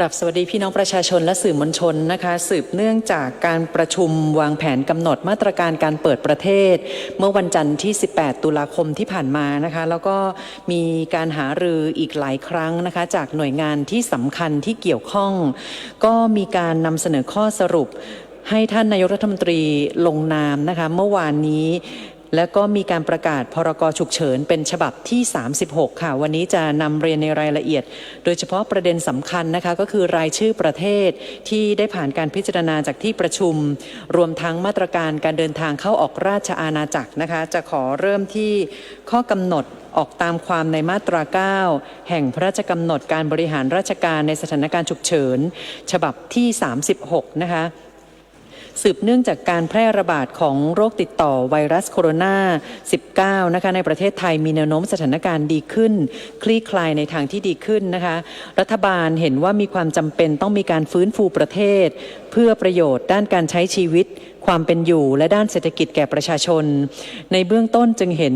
กราบสวัสดีพี่น้องประชาชนและสื่อมวลชนนะคะ สืบเนื่องจากการประชุมวางแผนกำหนดมาตรการการเปิดประเทศ เมื่อวันจันทร์ที่ 18 ตุลาคมที่ผ่านมานะคะ แล้วก็มีการหารืออีกหลายครั้งนะคะ จากหน่วยงานที่สำคัญที่เกี่ยวข้อง ก็มีการนำเสนอข้อสรุปให้ท่านนายกรัฐมนตรีลงนามนะคะ เมื่อวานนี้ แล้วก็มีการประกาศพรกฉุกเฉินเป็นฉบับที่ 36 ค่ะ วันนี้จะนำเรียนในรายละเอียด โดยเฉพาะประเด็นสำคัญนะคะก็คือรายชื่อประเทศที่ได้ผ่านการพิจารณาจากที่ประชุม รวมทั้งมาตรการการเดินทางเข้าออกราชอาณาจักรนะคะ จะขอเริ่มที่ข้อกำหนดออกตามความในมาตรา 9 แห่งพระราชกำหนดการบริหารราชการในสถานการณ์ฉุกเฉิน ฉบับที่ 36 นะคะ สืบเนื่องจากการแพร่ระบาดของโรคติดต่อไวรัสโคโรนา 19 นะคะในประเทศไทยมีแนวโน้มสถานการณ์ดีขึ้น คลี่คลายในทางที่ดีขึ้นนะคะ รัฐบาลเห็นว่ามีความจำเป็นต้องมีการฟื้นฟูประเทศ เพื่อประโยชน์ด้านการใช้ชีวิต ความเป็นอยู่ และด้านเศรษฐกิจแก่ประชาชน ในเบื้องต้นจึงเห็น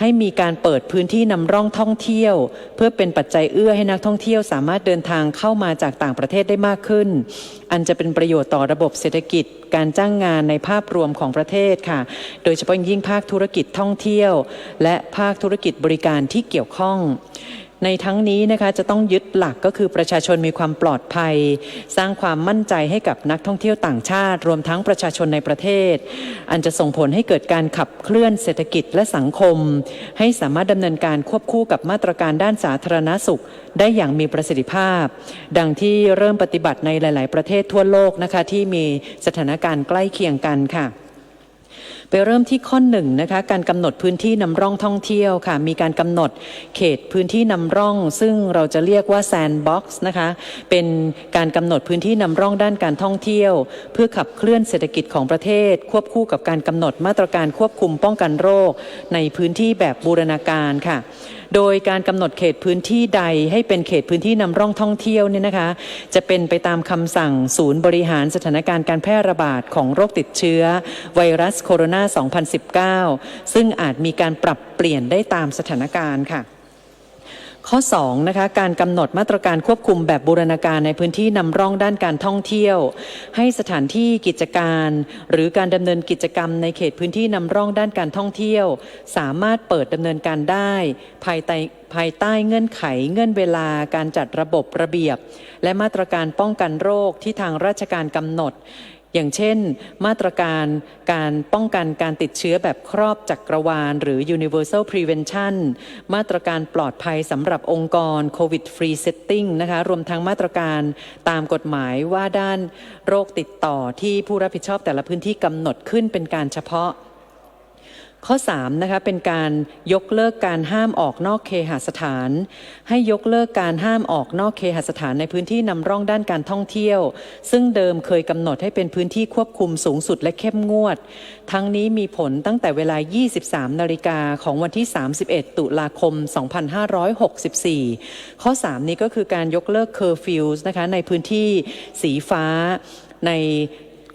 ให้มีการเปิดพื้นที่นำร่องท่องเที่ยว เพื่อเป็นปัจจัยเอื้อให้นักท่องเที่ยวสามารถเดินทางเข้ามาจากต่างประเทศได้มากขึ้น อันจะเป็นประโยชน์ต่อระบบเศรษฐกิจ การจ้างงานในภาพรวมของประเทศค่ะ โดยเฉพาะยิ่งภาคธุรกิจท่องเที่ยว และภาคธุรกิจบริการที่เกี่ยวข้อง ในทั้งนี้นะคะจะต้องยึดหลักก็คือประชาชนมีความปลอดภัย สร้างความมั่นใจให้กับนักท่องเที่ยวต่างชาติ รวมทั้งประชาชนในประเทศ อันจะส่งผลให้เกิดการขับเคลื่อนเศรษฐกิจและสังคม ให้สามารถดำเนินการควบคู่กับมาตรการด้านสาธารณสุข ได้อย่างมีประสิทธิภาพ ดังที่เริ่มปฏิบัติในหลาย ๆ ประเทศทั่วโลกนะคะที่มีสถานการณ์ใกล้เคียงกันค่ะ ไปเริ่มที่ข้อหนึ่งนะคะการกำหนดพื้นที่นำร่องท่องเที่ยวค่ะ มีการกำหนดเขตพื้นที่นำร่อง ซึ่งเราจะเรียกว่าแซนด์บ็อกซ์นะคะเป็นการกำหนดพื้นที่นำร่องด้านการท่องเที่ยว เพื่อขับเคลื่อนเศรษฐกิจของประเทศ ควบคู่กับการกำหนดมาตรการควบคุมป้องกันโรค ในพื้นที่แบบบูรณาการค่ะ โดยการกำหนดเขตพื้นที่ใดให้เป็นเขตพื้นที่นำร่องท่องเที่ยวเนี่ยนะคะ จะเป็นไปตามคำสั่งศูนย์บริหารสถานการณ์การแพร่ระบาดของโรคติดเชื้อ ไวรัสโคโรนา 2019 ซึ่งอาจมีการปรับเปลี่ยนได้ตามสถานการณ์ค่ะ ข้อ2นะคะการกำหนดมาตรการควบคุมแบบบูรณาการในพื้นที่นำร่องด้านการท่องเที่ยว ให้สถานที่กิจการ หรือการดำเนินกิจกรรมในเขตพื้นที่นำร่องด้านการท่องเที่ยว สามารถเปิดดำเนินการได้ ภายใต้ภายใต้เงื่อนไขเงื่อนเวลาการจัดระบบระเบียบ และมาตรการป้องกันโรคที่ทางราชการกำหนด อย่างเช่น มาตรการการป้องกันการติดเชื้อแบบครอบจักรวาล หรือ universal prevention มาตรการปลอดภัยสำหรับองค์กร covid free setting นะคะรวมทั้งมาตรการตามกฎหมายว่าด้านโรคติดต่อที่ผู้รับผิดชอบแต่ละพื้นที่กำหนดขึ้นเป็นการเฉพาะ ข้อ3นะคะเป็นการยกเลิกการห้ามออกนอกเคหสถาน ให้ยกเลิกการห้ามออกนอกเคหสถานในพื้นที่นำร่องด้านการท่องเที่ยว ซึ่งเดิมเคยกำหนดให้เป็นพื้นที่ควบคุมสูงสุดและเข้มงวด ทั้งนี้มีผลตั้งแต่เวลา 23 นาฬิกาของวันที่ 31 ตุลาคม 2564 ข้อ 3 นี้ก็คือการยกเลิกเคอร์ฟิวส์นะคะในพื้นที่สีฟ้าใน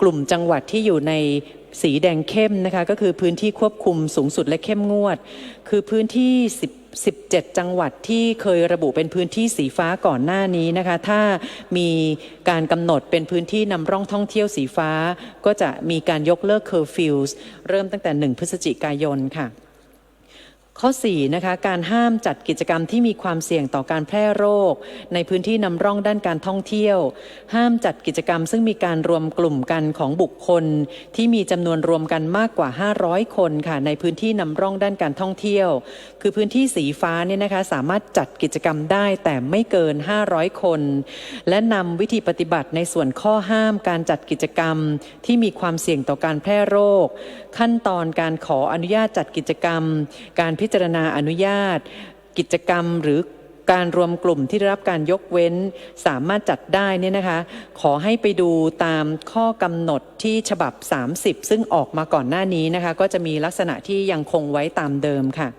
กลุ่มจังหวัดที่อยู่ใน สีแดงเข้มนะคะก็คือพื้นที่ควบคุมสูงสุดและเข้มงวด คือพื้นที่10 17 จังหวัดที่เคยระบุเป็นพื้นที่สีฟ้าก่อนหน้านี้นะคะ ถ้ามีการกำหนดเป็นพื้นที่นำร่องท่องเที่ยวสีฟ้า ก็จะมีการยกเลิกเคอร์ฟิวส์เริ่มตั้งแต่ 1 พฤศจิกายนค่ะ ข้อ4นะคะการห้ามจัดกิจกรรมที่มีความเสี่ยงต่อการแพร่โรค ในพื้นที่นำร่องด้านการท่องเที่ยว ห้ามจัดกิจกรรม ซึ่งมีการรวมกลุ่มกันของบุคคล ที่มีจำนวนรวมกันมากกว่า 500 คนค่ะในพื้นที่นำร่องด้านการท่องเที่ยว คือพื้นที่สีฟ้าเนี่ยนะคะสามารถจัดกิจกรรมได้แต่ไม่เกิน 500 คน และนำวิธีปฏิบัติในส่วนข้อห้ามการจัดกิจกรรม ที่มีความเสี่ยงต่อการแพร่โรค ขั้นตอนการขออนุญาตจัดกิจกรรม การพิจารณาอนุญาต กิจกรรมหรือการรวมกลุ่มที่ได้รับการยกเว้นสามารถจัดได้เนี่ยนะคะ ขอให้ไปดูตามข้อกำหนดที่ฉบับ 30 ซึ่งออกมาก่อนหน้านี้นะคะ ก็จะมีลักษณะที่ยังคงไว้ตามเดิมค่ะ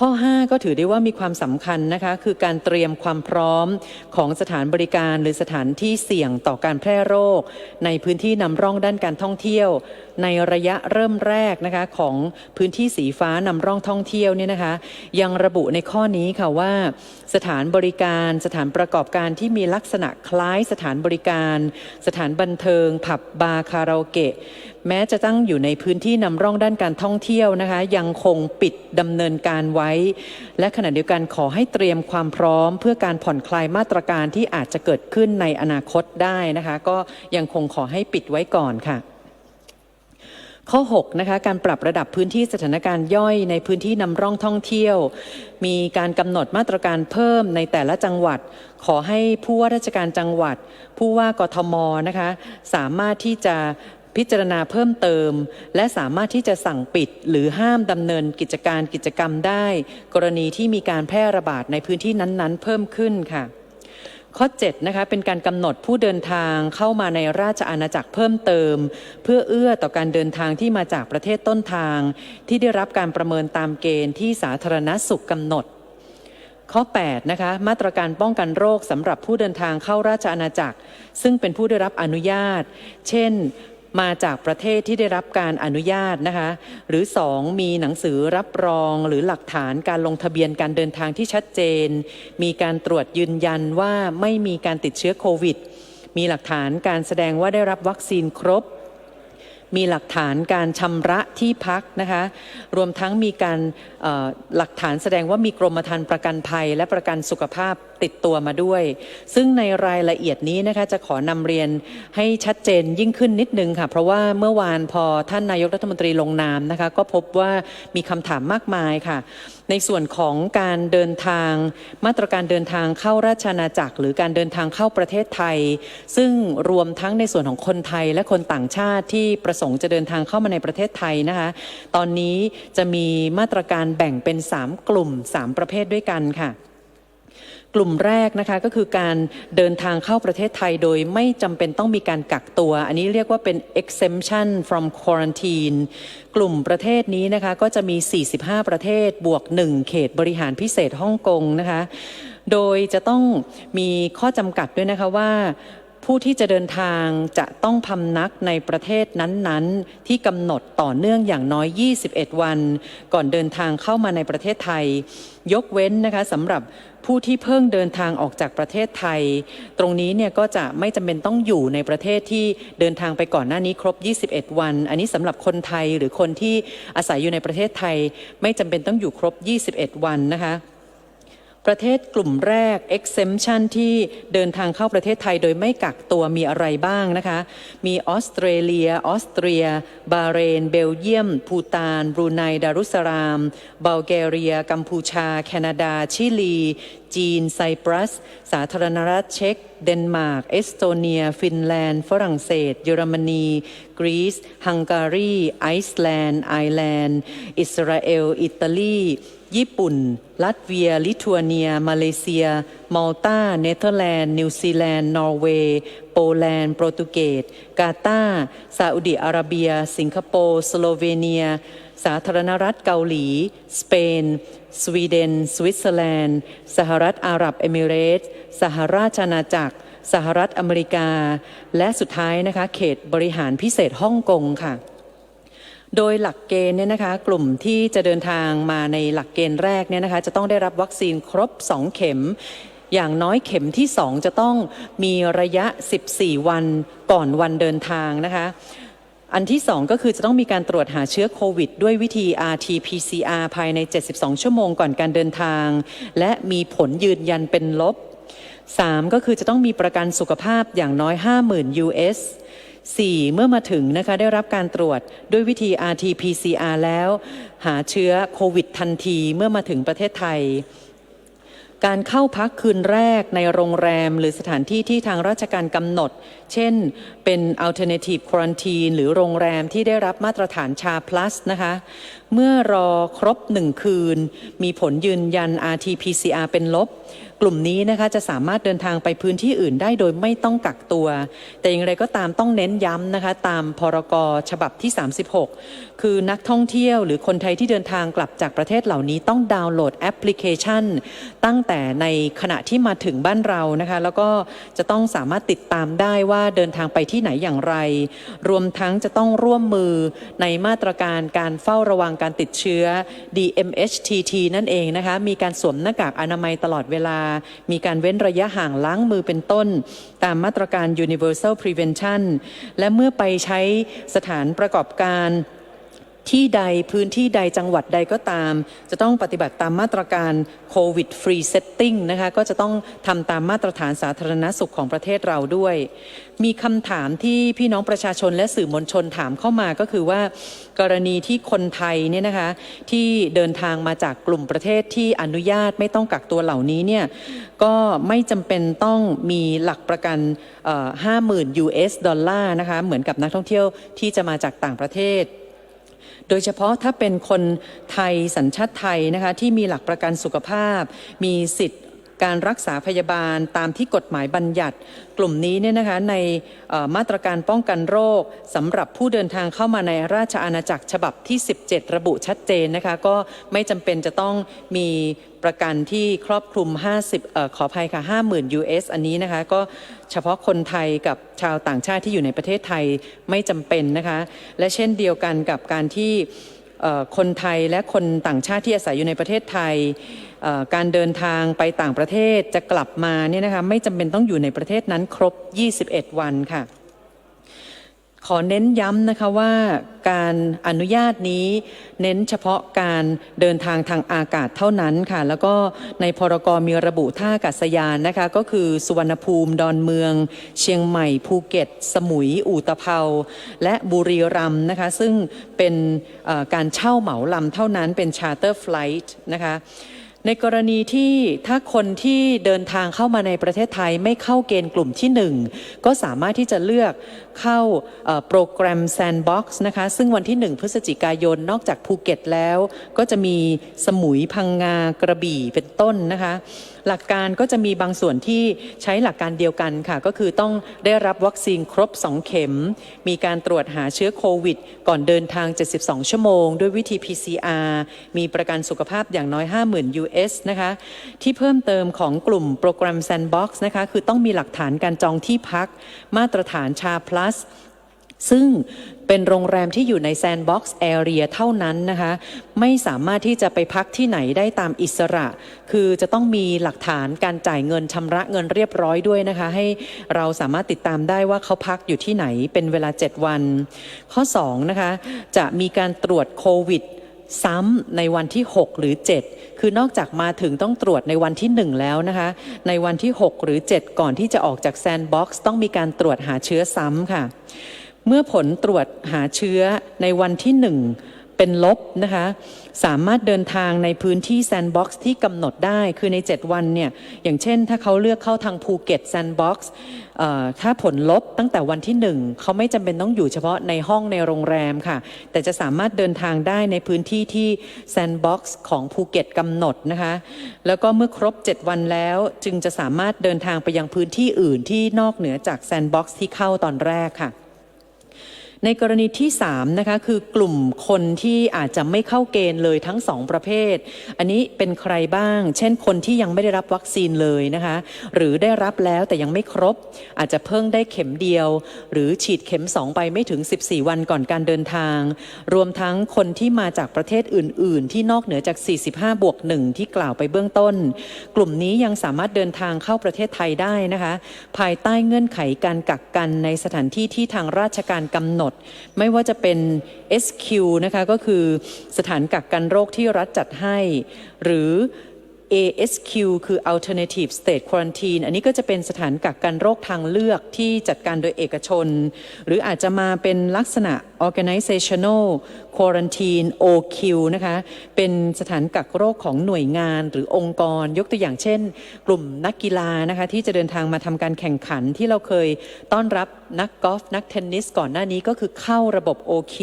ข้อ 5 ก็ถือได้ว่ามีความสำคัญนะคะ คือการเตรียมความพร้อมของสถานบริการหรือสถานที่เสี่ยงต่อการแพร่โรค ในพื้นที่นำร่องด้านการท่องเที่ยว ในระยะเริ่มแรกนะคะของพื้นที่สีฟ้านำร่องท่องเที่ยวเนี่ยนะคะ ยังระบุในข้อนี้ค่ะว่า สถานบริการสถานประกอบการที่มีลักษณะคล้ายสถานบริการ สถานบันเทิง ผับบาร์คาราโอเกะ แม้จะตั้งอยู่ในพื้นที่นำร่องด้านการท่องเที่ยวนะคะ ยังคงปิดดำเนินการไว้ และขณะเดียวกันขอให้เตรียมความพร้อม เพื่อการผ่อนคลายมาตรการที่อาจจะเกิดขึ้นในอนาคตได้นะคะ ก็ยังคงขอให้ปิดไว้ก่อนค่ะข้อ6นะคะการปรับระดับพื้นที่สถานการณ์ย่อยในพื้นที่นำร่องท่องเที่ยว มีการกำหนดมาตรการเพิ่มในแต่ละจังหวัด ขอให้ผู้ว่าราชการจังหวัด ผู้ว่ากทมนะคะสามารถที่จะ พิจารณาเพิ่มเติม และสามารถที่จะสั่งปิด หรือห้ามดำเนินกิจการกิจกรรมได้ กรณีที่มีการแพร่ระบาดในพื้นที่นั้นๆ เพิ่มขึ้นค่ะ ข้อ7นะคะเป็นการกำหนดผู้เดินทางเข้ามาในราชอาณาจักรเพิ่มเติม เพื่อเอื้อต่อการเดินทางที่มาจากประเทศต้นทาง ที่ได้รับการประเมินตามเกณฑ์ที่สาธารณสุขกำหนดข้อ8นะคะมาตรการป้องกันโรคสำหรับผู้เดินทางเข้าราชอาณาจักร ซึ่งเป็นผู้ได้รับอนุญาต เช่น มาจากประเทศที่ได้รับการอนุญาตนะคะ หรือ 2 มีหนังสือรับรองหรือหลักฐานการลงทะเบียนการเดินทางที่ชัดเจน มีการตรวจยืนยันว่าไม่มีการติดเชื้อโควิด มีหลักฐานการแสดงว่าได้รับวัคซีนครบมีหลักฐานการชำระที่พักนะคะ รวมทั้งมีการหลักฐานแสดงว่ามีกรมธรรม์ประกันภัยและประกันสุขภาพติดตัวมาด้วย ซึ่งในรายละเอียดนี้นะคะจะขอนำเรียนให้ชัดเจนยิ่งขึ้นนิดนึงค่ะ เพราะว่าเมื่อวานพอท่านนายกรัฐมนตรีลงนามนะคะก็พบว่ามีคำถามมากมายค่ะ ในส่วนของการเดินทาง มาตรการเดินทางเข้าราชอาณาจักร หรือการเดินทางเข้าประเทศไทย ซึ่งรวมทั้งในส่วนของคนไทยและคนต่างชาติที่ประสงค์จะเดินทางเข้ามาในประเทศไทยนะคะตอนนี้จะมีมาตรการแบ่งเป็น 3 กลุ่ม 3 ประเภทด้วยกันค่ะ กลุ่มแรกนะคะก็คือการเดินทางเข้าประเทศไทยโดยไม่จำเป็นต้องมีการกักตัว อันนี้เรียกว่าเป็น exemption from quarantine กลุ่มประเทศนี้นะคะก็จะมี 45 ประเทศบวก 1 เขตบริหารพิเศษฮ่องกงนะคะโดยจะต้องมีข้อจำกัดด้วยนะคะว่าผู้ที่จะเดินทางจะต้องพำนักในประเทศนั้นๆ ที่กำหนดต่อเนื่องอย่างน้อย 21 วัน ก่อนเดินทางเข้ามาในประเทศไทย ยกเว้นนะคะสำหรับ ผู้ที่เพิ่งเดินทางออกจากประเทศไทย ตรงนี้เนี่ยก็จะไม่จำเป็นต้องอยู่ในประเทศที่เดินทางไปก่อนหน้านี้ครบ 21 วัน อันนี้สำหรับคนไทยหรือคนที่อาศัยอยู่ในประเทศไทย ไม่จำเป็นต้องอยู่ครบ 21 วันนะคะ ประเทศกลุ่มแรก exemption ที่เดินทางเข้าประเทศไทยโดยไม่กักตัวมีอะไรบ้างนะคะ มีออสเตรเลีย ออสเตรีย บาเรน เบลเยียม พูตาน บรูไน ดารุสสลามบัลแกเรีย กัมพูชา แคนาดา ชิลี จีน ไซปรัส สาธารณรัฐเช็ก เดนมาร์ก เอสโตเนีย ฟินแลนด์ ฝรั่งเศส เยอรมนี กรีซ ฮังการี ไอซ์แลนด์ ไอร์แลนด์ อิสราเอล อิตาลี ญี่ปุ่น ลัตเวีย ลิทัวเนีย มาเลเซียมัลตาเนเธอร์แลนด์ นิวซีแลนด์ นอร์เวย์ โปแลนด์ โปรตุเกส กาตาร์ซาอุดิอาระเบีย สิงคโปร์ สโลเวเนีย สาธารณรัฐเกาหลี สเปน สวีเดน สวิตเซอร์แลนด์ สหรัฐอาหรับเอมิเรตส์ สหราชอาณาจักร สหรัฐอเมริกา และสุดท้ายนะคะ เขตบริหารพิเศษฮ่องกงค่ะ โดยหลักเกณฑ์เนี่ยนะคะกลุ่มที่จะเดินทางมาในหลักเกณฑ์แรกเนี่ยนะคะจะต้องได้รับวัคซีนครบ 2 เข็ม อย่างน้อยเข็มที่ 2 จะต้องมีระยะ 14 วันก่อนวันเดินทางนะคะอันที่ 2 ก็คือจะต้องมีการตรวจหาเชื้อโควิด ด้วยวิธี RT-PCR ภายใน 72 ชั่วโมงก่อนการเดินทาง และมีผลยืนยันเป็นลบ 3 ก็คือจะต้องมีประกันสุขภาพอย่างน้อย 50,000 US 4 เมื่อมาถึงนะคะได้รับการตรวจด้วยวิธี RT-PCR แล้ว หาเชื้อโควิดทันทีเมื่อมาถึงประเทศไทย การเข้าพักคืนแรกในโรงแรม หรือสถานที่ที่ทางราชการกำหนด เช่น เป็น alternative quarantine หรือโรงแรมที่ได้รับมาตรฐานชา plus นะคะ เมื่อรอครบหนึ่งคืน มีผลยืนยัน RT-PCR เป็นลบ กลุ่มนี้นะคะจะสามารถเดินทางไปพื้นที่อื่นได้โดยไม่ต้องกักตัว แต่อย่างไรก็ตามต้องเน้นย้ำนะคะตามพรกฉบับที่ 36 คือนักท่องเที่ยวหรือคนไทยที่เดินทางกลับจากประเทศเหล่านี้ต้องดาวน์โหลดแอปพลิเคชัน ตั้งแต่ในขณะที่มาถึงบ้านเรานะคะแล้วก็จะต้องสามารถติดตามได้ว่าเดินทางไปที่ไหนอย่างไร รวมทั้งจะต้องร่วมมือในมาตรการการเฝ้าระวังการติดเชื้อ DMHTT นั่นเองนะคะมีการสวมหน้ากากอนามัยตลอดเวลามีการเว้นระยะห่างล้างมือเป็นต้น ตามมาตรการ Universal Prevention และเมื่อไปใช้สถานประกอบการ ที่ใดพื้นที่ใดจังหวัดใดก็ตาม จะต้องปฏิบัติตามมาตรการโควิดฟรีเซตติ้งนะคะก็จะต้องทำตามมาตรฐานสาธารณสุขของประเทศเราด้วย มีคำถามที่พี่น้องประชาชนและสื่อมวลชนถามเข้ามาก็คือว่า กรณีที่คนไทยเนี่ยนะคะที่เดินทางมาจากกลุ่มประเทศที่อนุญาตไม่ต้องกักตัวเหล่านี้เนี่ยก็ไม่จำเป็นต้องมีหลักประกันห้าหมื่น US ดอลลาร์นะคะเหมือนกับนักท่องเที่ยวที่จะมาจากต่างประเทศ โดยเฉพาะถ้าเป็นคนไทยสัญชาติไทยนะคะที่มีหลักประกันสุขภาพ มีสิทธิ์ การรักษาพยาบาลตามที่กฎหมายบัญญัติ กลุ่มนี้เนี่ยนะคะในมาตรการป้องกันโรคสำหรับผู้เดินทางเข้ามาในราชอาณาจักรฉบับที่ 17 ระบุชัดเจนนะคะก็ไม่จำเป็นจะต้องมีประกันที่ครอบคลุม 50เอ่อขออภัยค่ะ 50,000 US อันนี้นะคะก็เฉพาะคนไทยกับชาวต่างชาติที่อยู่ในประเทศไทยไม่จำเป็นนะคะและเช่นเดียวกันกับการที่ คนไทยและคนต่างชาติที่อาศัยอยู่ในประเทศไทย การเดินทางไปต่างประเทศจะกลับมาเนี่ยนะคะไม่จำเป็นต้องอยู่ในประเทศนั้นครบ 21 วันค่ะ ขอเน้นย้ำนะคะว่าการอนุญาตนี้เน้นเฉพาะการเดินทางทางอากาศเท่านั้นค่ะ แล้วก็ในพรกมีระบุท่าอากาศยานนะคะ ก็คือสุวรรณภูมิดอนเมือง เชียงใหม่ภูเก็ต สมุยอู่ตะเภา และบุรีรัมย์นะคะ ซึ่งเป็นการเช่าเหมาลำเท่านั้นเป็น charter flight นะคะในกรณีที่ถ้าคนที่เดินทางเข้ามาในประเทศไทยไม่เข้าเกณฑ์กลุ่มที่ 1 ก็สามารถที่จะเลือก เข้าโปรแกรม Sandbox นะคะ ซึ่งวันที่ 1 พฤศจิกายนนอกจากภูเก็ตแล้ว ก็จะมีสมุยพังงากระบี่เป็นต้นนะคะ หลักการก็จะมีบางส่วนที่ใช้หลักการเดียวกันค่ะ ก็คือต้องได้รับวัคซีนครบ 2 เข็ม มีการตรวจหาเชื้อโควิด ก่อนเดินทาง 72 ชั่วโมง ด้วยวิธี PCR มีประกันสุขภาพอย่างน้อย 50,000 US นะคะ ที่เพิ่มเติมของกลุ่มโปรแกรม Sandbox นะคะ คือต้องมีหลักฐานการจองที่พัก มาตรฐานชาสซึ่งเป็นโรงแรมที่อยู่ในแซนด์บ็อกซ์แอเรียเท่านั้นนะคะ ไม่สามารถที่จะไปพักที่ไหนได้ตามอิสระ คือจะต้องมีหลักฐานการจ่ายเงินชำระเงินเรียบร้อยด้วยนะคะ ให้เราสามารถติดตามได้ว่าเขาพักอยู่ที่ไหนเป็นเวลา 7 วัน ข้อ 2 นะคะ จะมีการตรวจโควิด ซ้ำในวันที่ 6 หรือ 7 คือนอกจากมาถึงต้องตรวจในวันที่ 1 แล้วนะคะ ในวันที่ 6 หรือ 7 ก่อนที่จะออกจากแซนด์บ็อกซ์ต้องมีการตรวจหาเชื้อซ้ำค่ะ เมื่อผลตรวจหาเชื้อในวันที่ 1 เป็นลบนะคะ สามารถเดินทางในพื้นที่แซนด์บ็อกซ์ที่กำหนดได้คือใน 7 วันเนี่ย อย่างเช่นถ้าเขาเลือกเข้าทางภูเก็ตแซนด์บ็อกซ์ถ้าผลลบตั้งแต่วันที่ 1 เขาไม่จำเป็นต้องอยู่เฉพาะในห้องในโรงแรมค่ะ แต่จะสามารถเดินทางได้ในพื้นที่ที่แซนด์บ็อกซ์ของภูเก็ตกำหนดนะคะ แล้วก็เมื่อครบ 7 วันแล้วจึงจะสามารถเดินทางไปยังพื้นที่อื่นที่นอกเหนือจากแซนด์บ็อกซ์ที่เข้าตอนแรกค่ะ ในกรณีที่3นะคะคือกลุ่มคนที่อาจจะไม่เข้าเกณฑ์เลยทั้ง 2 ประเภท อันนี้เป็นใครบ้าง เช่นคนที่ยังไม่ได้รับวัคซีนเลยนะคะหรือได้รับแล้วแต่ยังไม่ครบ อาจจะเพิ่งได้เข็มเดียว หรือฉีดเข็ม 2 ไปไม่ถึง 14 วันก่อนการเดินทาง รวมทั้งคนที่มาจากประเทศอื่น ๆ ที่นอกเหนือจาก 45 บวก 1 ที่กล่าวไปเบื้องต้น กลุ่มนี้ยังสามารถเดินทางเข้าประเทศไทยได้นะคะภายใต้เงื่อนไขการกักกันในสถานที่ที่ทางราชการกำหนดไม่ว่าจะเป็น SQ นะคะก็คือสถานกักกันโรคที่รัฐจัดให้ หรือ ASQ คือ Alternative State Quarantine อันนี้ก็จะเป็นสถานกักกันโรคทางเลือกที่จัดการโดยเอกชน หรืออาจจะมาเป็นลักษณะ Organizational Quarantine OQ นะคะ เป็นสถานกักโรคของหน่วยงานหรือองค์กร ยกตัวอย่างเช่น กลุ่มนักกีฬานะคะ ที่จะเดินทางมาทำการแข่งขันที่เราเคยต้อนรับนักกอล์ฟนักเทนนิสก่อนหน้านี้ก็คือเข้าระบบ OQ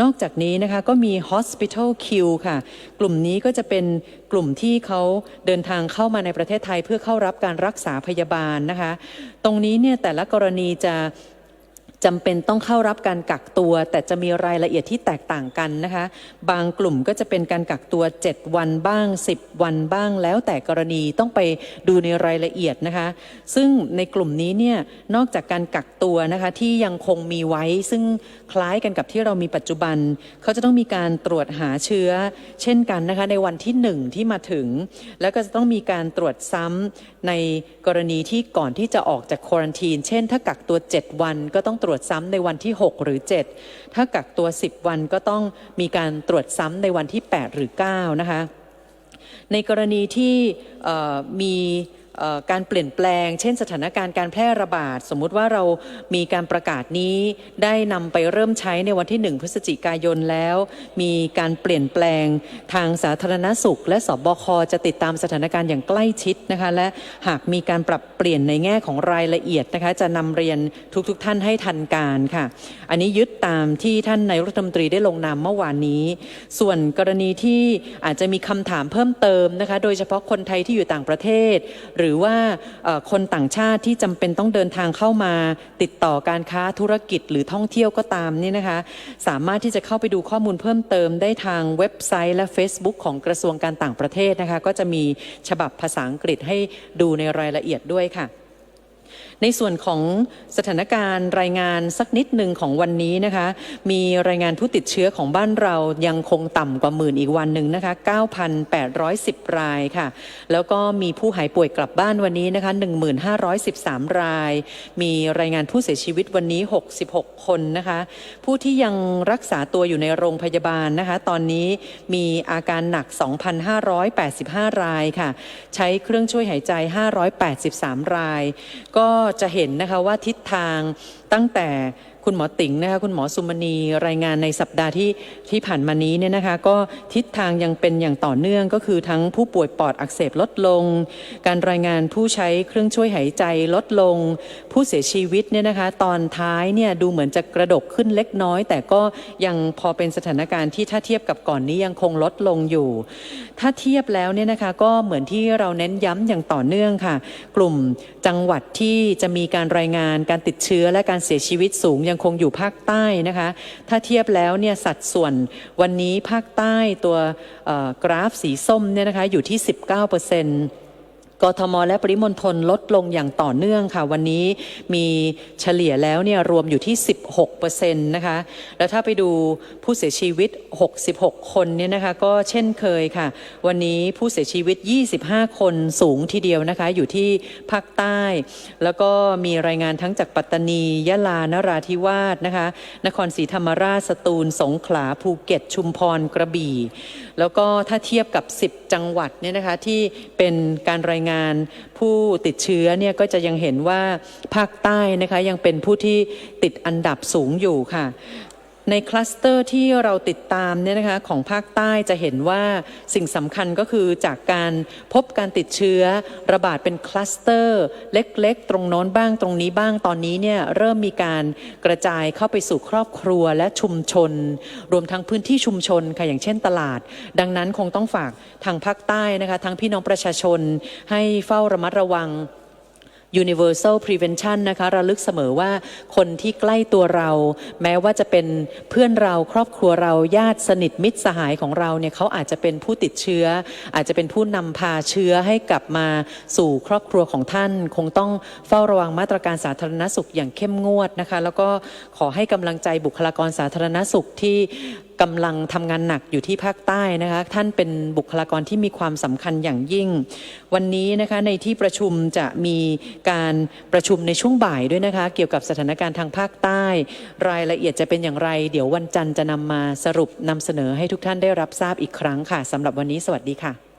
นอกจากนี้นะคะ ก็มี Hospital Q ค่ะ กลุ่มนี้ก็จะเป็นกลุ่มที่เขาเดินทางเข้ามาในประเทศไทยเพื่อเข้ารับการรักษาพยาบาลนะคะ ตรงนี้เนี่ยแต่ละกรณีจะ จำเป็นต้องเข้ารับการกักตัว แต่จะมีรายละเอียดที่แตกต่างกันนะคะ บางกลุ่มก็จะเป็นการกักตัว 7 วันบ้าง 10 วันบ้าง แล้วแต่กรณีต้องไปดูในรายละเอียดนะคะ ซึ่งในกลุ่มนี้เนี่ยนอกจากการกักตัวนะคะที่ยังคงมีไว้ ซึ่งคล้ายกันกับที่เรามีปัจจุบัน เขาจะต้องมีการตรวจหาเชื้อ เช่นกันนะคะในวันที่หนึ่งที่มาถึง แล้วก็จะต้องมีการตรวจซ้ำในกรณีที่ก่อนที่จะออกจากควอนตีน เช่น ถ้ากักตัว 7 วันก็ต้องตรวจรวจซ้ำในวันที่ 6 หรือ 7 ถ้ากักตัว 10 วันก็ต้องมีการตรวจซ้ำในวันที่ 8 หรือ 9 นะคะ ในกรณีที่มี การเปลี่ยนแปลง เช่นสถานการณ์การแพร่ระบาด สมมุติว่าเรามีการประกาศนี้ได้นำไปเริ่มใช้ในวันที่ 1 พฤศจิกายนแล้ว มีการเปลี่ยนแปลงทางสาธารณสุข และสบคจะติดตามสถานการณ์อย่างใกล้ชิดนะคะและหากมีการปรับเปลี่ยนในแง่ของรายละเอียดนะคะจะนำเรียนทุกๆทท่านให้ทันการค่ะ อันนี้ยึดตามที่ท่านนายกรัฐมนตรีได้ลงนามเมื่อวานนี้ ส่วนกรณีที่อาจจะมีคำถามเพิ่มเติมนะคะโดยเฉพาะคนไทยที่อยู่ต่างประเทศหรือว่าคนต่างชาติที่จำเป็นต้องเดินทางเข้ามาติดต่อการค้าธุรกิจหรือท่องเที่ยวก็ตามนี่นะคะ สามารถที่จะเข้าไปดูข้อมูลเพิ่มเติมได้ทางเว็บไซต์และ Facebook ของกระทรวงการต่างประเทศนะคะ ก็จะมีฉบับภาษาอังกฤษให้ดูในรายละเอียดด้วยค่ะ ในส่วนของสถานการณ์รายงานสักนิดหนึ่งของวันนี้นะคะ มีรายงานผู้ติดเชื้อของบ้านเรายังคงต่ำกว่าหมื่นอีกวันหนึ่งนะคะ 9,810 รายค่ะ แล้วก็มีผู้หายป่วยกลับบ้านวันนี้นะคะ 1,513 ราย มีรายงานผู้เสียชีวิตวันนี้ 66 คนนะคะ ผู้ที่ยังรักษาตัวอยู่ในโรงพยาบาลนะคะ ตอนนี้มีอาการหนัก 2,585 รายค่ะ ใช้เครื่องช่วยหายใจ 583 ราย ก็จะเห็นนะคะว่าทิศทางตั้งแต่ คุณหมอติ๋งนะคะคุณหมอสุมณีรายงานในสัปดาห์ที่ที่ผ่านมานี้เนี่ยนะคะ ก็ทิศทางยังเป็นอย่างต่อเนื่องก็คือทั้งผู้ป่วยปอดอักเสบลดลง การรายงานผู้ใช้เครื่องช่วยหายใจลดลง ผู้เสียชีวิตเนี่ยนะคะ ตอนท้ายเนี่ยดูเหมือนจะกระดกขึ้นเล็กน้อย แต่ก็ยังพอเป็นสถานการณ์ที่ถ้าเทียบกับก่อนนี้ยังคงลดลงอยู่ ถ้าเทียบแล้วเนี่ยนะคะก็เหมือนที่เราเน้นย้ำอย่างต่อเนื่องค่ะ กลุ่มจังหวัดที่จะมีการรายงานการติดเชื้อและการเสียชีวิตสูงยังังคงอยู่ภาคใต้นะคะ ถ้าเทียบแล้วเนี่ยสัดส่วนวันนี้ภาคใต้ตัวกราฟสีส้มเนี่ยนะคะอยู่ที่ 19เปอร์เซ็นต์ กทม และปริมณฑลลดลงอย่างต่อเนื่องค่ะ วันนี้มีเฉลี่ยแล้วเนี่ยรวมอยู่ที่ 16%นะคะ แล้วถ้าไปดูผู้เสียชีวิต 66 คนเนี่ยนะคะ ก็เช่นเคยค่ะ วันนี้ผู้เสียชีวิต 25 คนสูงทีเดียวนะคะ อยู่ที่ภาคใต้ แล้วก็มีรายงานทั้งจากปัตตานียะลานราธิวาสนะคะ นครศรีธรรมราชสตูล สงขลาภูเก็ต ชุมพรกระบี่ แล้วก็ถ้าเทียบกับ 10 จังหวัดเนี่ยนะคะที่เป็นการรายงานงานผู้ติดเชื้อเนี่ยก็จะยังเห็นว่าภาคใต้นะคะยังเป็นผู้ที่ติดอันดับสูงอยู่ค่ะ ในคลัสเตอร์ที่เราติดตามเนี่ยนะคะของภาคใต้จะเห็นว่าสิ่งสำคัญก็คือจากการพบการติดเชื้อระบาดเป็นคลัสเตอร์เล็กๆ ตรงโน้นบ้างตรงนี้บ้างตอนนี้เนี่ยเริ่มมีการกระจายเข้าไปสู่ครอบครัวและชุมชน รวมทั้งพื้นที่ชุมชนค่ะอย่างเช่นตลาด ดังนั้นคงต้องฝากทางภาคใต้นะคะทั้งพี่น้องประชาชนให้เฝ้าระมัดระวัง universal prevention นะคะระลึกเสมอว่าคนที่ใกล้ตัวเรา แม้ว่าจะเป็นเพื่อนเราครอบครัวเราญาติสนิทมิตรสหายของเราเนี่ยเขาอาจจะเป็นผู้ติดเชื้อ อาจจะเป็นผู้นำพาเชื้อให้กลับมาสู่ครอบครัวของท่าน คงต้องเฝ้าระวังมาตรการสาธารณสุขอย่างเข้มงวดนะคะ แล้วก็ขอให้กำลังใจบุคลากรสาธารณสุขที่ กำลังทำงานหนักอยู่ที่ภาคใต้นะคะ ท่านเป็นบุคลากรที่มีความสำคัญอย่างยิ่ง วันนี้นะคะในที่ประชุมจะมีการประชุมในช่วงบ่ายด้วยนะคะ เกี่ยวกับสถานการณ์ทางภาคใต้ รายละเอียดจะเป็นอย่างไร เดี๋ยววันจันทร์จะนำมาสรุปนำเสนอให้ทุกท่านได้รับทราบอีกครั้งค่ะสำหรับวันนี้สวัสดีค่ะ